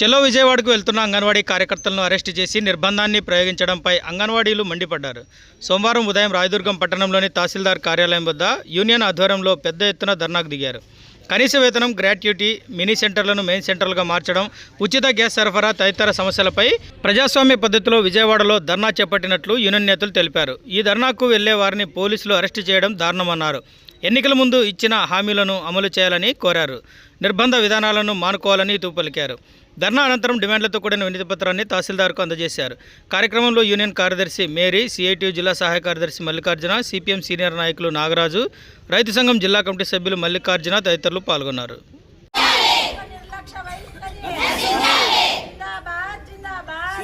చెలో విజయవాడకు వెళ్తున్న అంగన్వాడీ కార్యకర్తలను అరెస్టు చేసి నిర్బంధాన్ని ప్రయోగించడంపై అంగన్వాడీలు మండిపడ్డారు. సోమవారం ఉదయం రాయదుర్గం పట్టణంలోని తహసీల్దార్ కార్యాలయం వద్ద యూనియన్ ఆధ్వర్యంలో పెద్ద ఎత్తున ధర్నాకు దిగారు. కనీస వేతనం గ్రాట్యుటీ మినీ సెంటర్లను మెయిన్ సెంటర్లుగా మార్చడం ఉచిత గ్యాస్ సరఫరా తదితర సమస్యలపై ప్రజాస్వామ్య పద్ధతిలో విజయవాడలో ధర్నా చేపట్టినట్లు యూనియన్ నేతలు తెలిపారు. ఈ ధర్నాకు వెళ్ళే వారిని పోలీసులు అరెస్టు చేయడం దారుణమన్నారు. ఎన్నికల ముందు ఇచ్చిన హామీలను అమలు చేయాలని కోరారు. నిర్బంధ విధానాలను మానుకోవాలని తూపలికారు. ధర్నా అనంతరం డిమాండ్లతో కూడిన వినతి పత్రాన్ని తహసీల్దార్కు అందజేశారు. కార్యక్రమంలో యూనియన్ కార్యదర్శి మేరీ సిఐటియు జిల్లా సహాయ కార్యదర్శి మల్లికార్జున సిపిఎం సీనియర్ నాయకులు నాగరాజు రైతు సంఘం జిల్లా కమిటీ సభ్యులు మల్లికార్జున తదితరులు పాల్గొన్నారు నిర్లక్ష్య వైఖరి జిందాబాద్ జిందాబాద్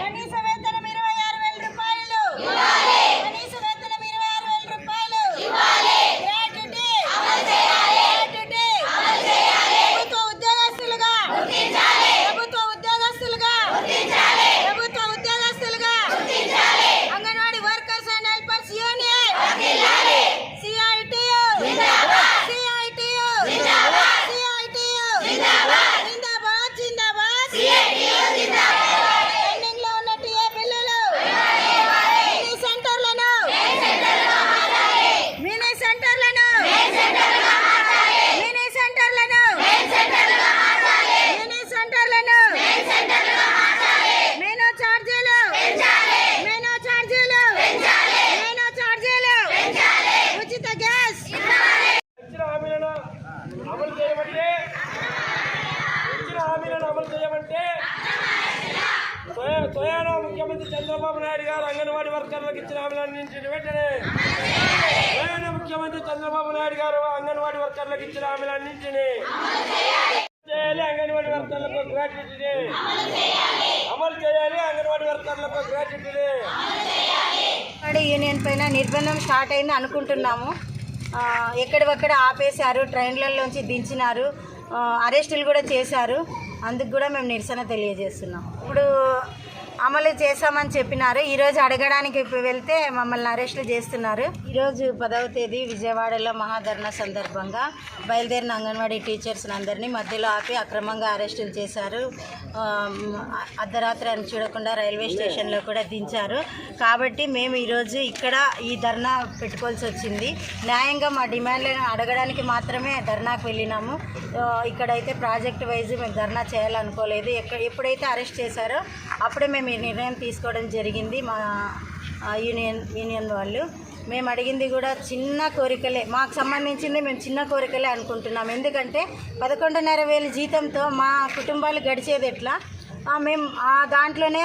కనీస వేతనం ఇరవై ఆరు వేల రూపాయలు కనీస వేతనం ఇరవై ఆరు వేల రూపాయలు గ్రాట్యుటీ గ్రాట్యుటీ ప్రభుత్వ ఉద్యోగస్తులుగా ప్రభుత్వ ఉద్యోగస్తులుగా ప్రభుత్వ ఉద్యోగస్తులుగా anganwadi workers and helpers union CITU CITU CITU జిందాబాద్ జిందాబాద్ పెండింగ్లో ఉన్న టీఏ బిల్లులు మినీ సెంటర్లను మినీ సెంటర్లను మినీ సెంటర్లను మినీ సెంటర్లను మెనూ ఛార్జీలు మెనూ ఛార్జీలు మెనూ ఛార్జీలు ఉచిత గ్యాస్ ఇచ్చిన హామీలను అమలు చేయమంటే ఇచ్చిన హామీలను అమలు చేయమంటే స్వయ- స్వయాన ముఖ్యమంత్రి చంద్రబాబు నాయుడు గారు అంగన్వాడీ వర్కర్లకు ఇచ్చిన హామీలన్నింటిని వెంటనే స్వయాన ముఖ్యమంత్రి చంద్రబాబు నాయుడు గారు అంగన్వాడీ వర్కర్లకు ఇచ్చిన హామీలన్నింటిని చేయాలి అంగన్వాడీ వర్కర్లకు గ్రాట్యుటీ. అమలు చేయాలి అంగన్వాడీ వర్కర్లకు గ్రాట్యుటీ. యూనియన్ పైన నిర్బంధం స్టార్ట్ అయింది అనుకుంటున్నాము. ఆ, ఎక్కడివక్కడ ఆపేశారు ట్రైన్లలోంచి దించినారు అరెస్టులు కూడా చేశారు. అందుకు కూడా మేము నిరసన తెలియజేస్తున్నాం. ఇప్పుడు అమలు చేశామని చెప్పినారు. ఈరోజు అడగడానికి వెళ్తే మమ్మల్ని అరెస్టులు చేస్తున్నారు. ఈరోజు పదవ తేదీ విజయవాడలో మహాధర్ణ సందర్భంగా బయలుదేరిన అంగన్వాడీ టీచర్స్ అందరినీ మధ్యలో ఆపి అక్రమంగా అరెస్టులు చేశారు. అర్ధరాత్రి అని చూడకుండా రైల్వే స్టేషన్లో కూడా దించారు. కాబట్టి మేము ఈరోజు ఇక్కడ ఈ ధర్నా పెట్టుకోవాల్సి వచ్చింది. న్యాయంగా మా డిమాండ్లను అడగడానికి మాత్రమే ధర్నాకు వెళ్ళినాము. ఇక్కడైతే ప్రాజెక్ట్ వైజ్ మేము ధర్నా చేయాలనుకోలేదు. ఎక్కడ ఎప్పుడైతే అరెస్ట్ చేశారో అప్పుడే మేము ఈ నిర్ణయం తీసుకోవడం జరిగింది మా యూనియన్ యూనియన్ వాళ్ళు. మేము అడిగింది కూడా చిన్న కోరికలే. మాకు సంబంధించింది మేము చిన్న కోరికలే అనుకుంటున్నాం. ఎందుకంటే పదకొండున్నర వేల జీతంతో మా కుటుంబాలు గడిచేది ఎట్లా? మేము ఆ దాంట్లోనే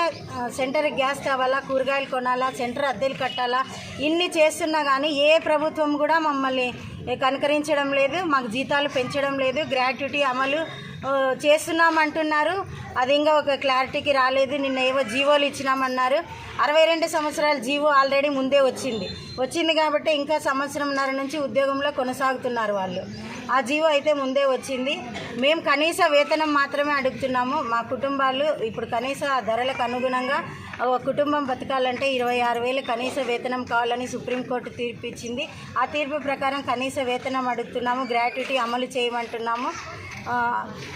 సెంటర్ గ్యాస్ కావాలా కూరగాయలు కొనాలా సెంటర్ అద్దెలు కట్టాలా ఇన్ని చేస్తున్నా కానీ ఏ ప్రభుత్వం కూడా మమ్మల్ని కనుకరించడం లేదు మాకు జీతాలు పెంచడం లేదు గ్రాట్యుటీ అమలు చేస్తున్నామంటున్నారు. అది ఇంకా ఒక క్లారిటీకి రాలేదు. నిన్న ఏవో జీవోలు ఇచ్చినామన్నారు. అరవై రెండు సంవత్సరాల జీవో ఆల్రెడీ ముందే వచ్చింది. వచ్చింది కాబట్టి ఇంకా సంవత్సరంన్నర నుంచి ఉద్యోగంలో కొనసాగుతున్నారు వాళ్ళు. ఆ జీవో అయితే ముందే వచ్చింది. మేము కనీస వేతనం మాత్రమే అడుగుతున్నాము. మా కుటుంబాలు ఇప్పుడు కనీస ధరలకు అనుగుణంగా ఒక కుటుంబం బతకాలంటే ఇరవై ఆరు వేలు కనీస వేతనం కావాలని సుప్రీంకోర్టు తీర్పు ఇచ్చింది ఆ తీర్పు ప్రకారం కనీస వేతనం అడుగుతున్నాము గ్రాట్యుటీ అమలు చేయమంటున్నాము.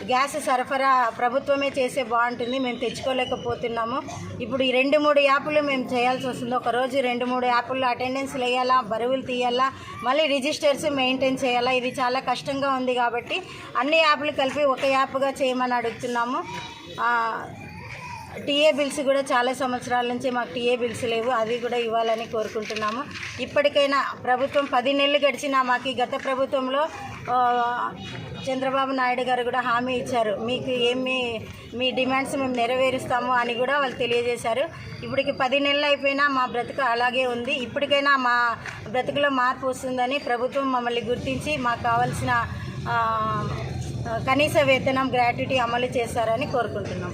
గ్యాస్ సరఫరా ప్రభుత్వమే చేస్తే బాగుంటుంది మేము తెచ్చుకోలేకపోతున్నాము. ఇప్పుడు ఈ రెండు మూడు యాప్లు మేము చేయాల్సి వస్తుంది. ఒకరోజు రెండు మూడు యాప్ల్లో అటెండెన్స్లు వేయాలా బరువులు తీయాలా మళ్ళీ రిజిస్టర్స్ మెయింటైన్ చేయాలా? ఇది చాలా కష్టంగా ఉంది కాబట్టి అన్ని యాప్లు కలిపి ఒక యాప్గా చేయమని అడుగుతున్నాము. టీఏ బిల్స్ కూడా చాలా సంవత్సరాల నుంచి మాకు టీఏ బిల్స్ లేవు అది కూడా ఇవ్వాలని కోరుకుంటున్నాము. ఇప్పటికైనా ప్రభుత్వం పది నెలలు గడిచినా మాకు ఈ గత ప్రభుత్వంలో చంద్రబాబు నాయుడు గారు కూడా హామీ ఇచ్చారు. మీకు ఏమి మీ డిమాండ్స్ మేము నెరవేరుస్తాము అని కూడా వాళ్ళు తెలియజేశారు. ఇప్పటికి పది నెలలు అయిపోయినా మా బ్రతుకు అలాగే ఉంది. ఇప్పటికైనా మా బ్రతుకులో మార్పు వస్తుందని ప్రభుత్వం మమ్మల్ని గుర్తించి మాకు కావాల్సిన కనీస వేతనం గ్రాట్యుటీ అమలు చేస్తారని కోరుకుంటున్నాం.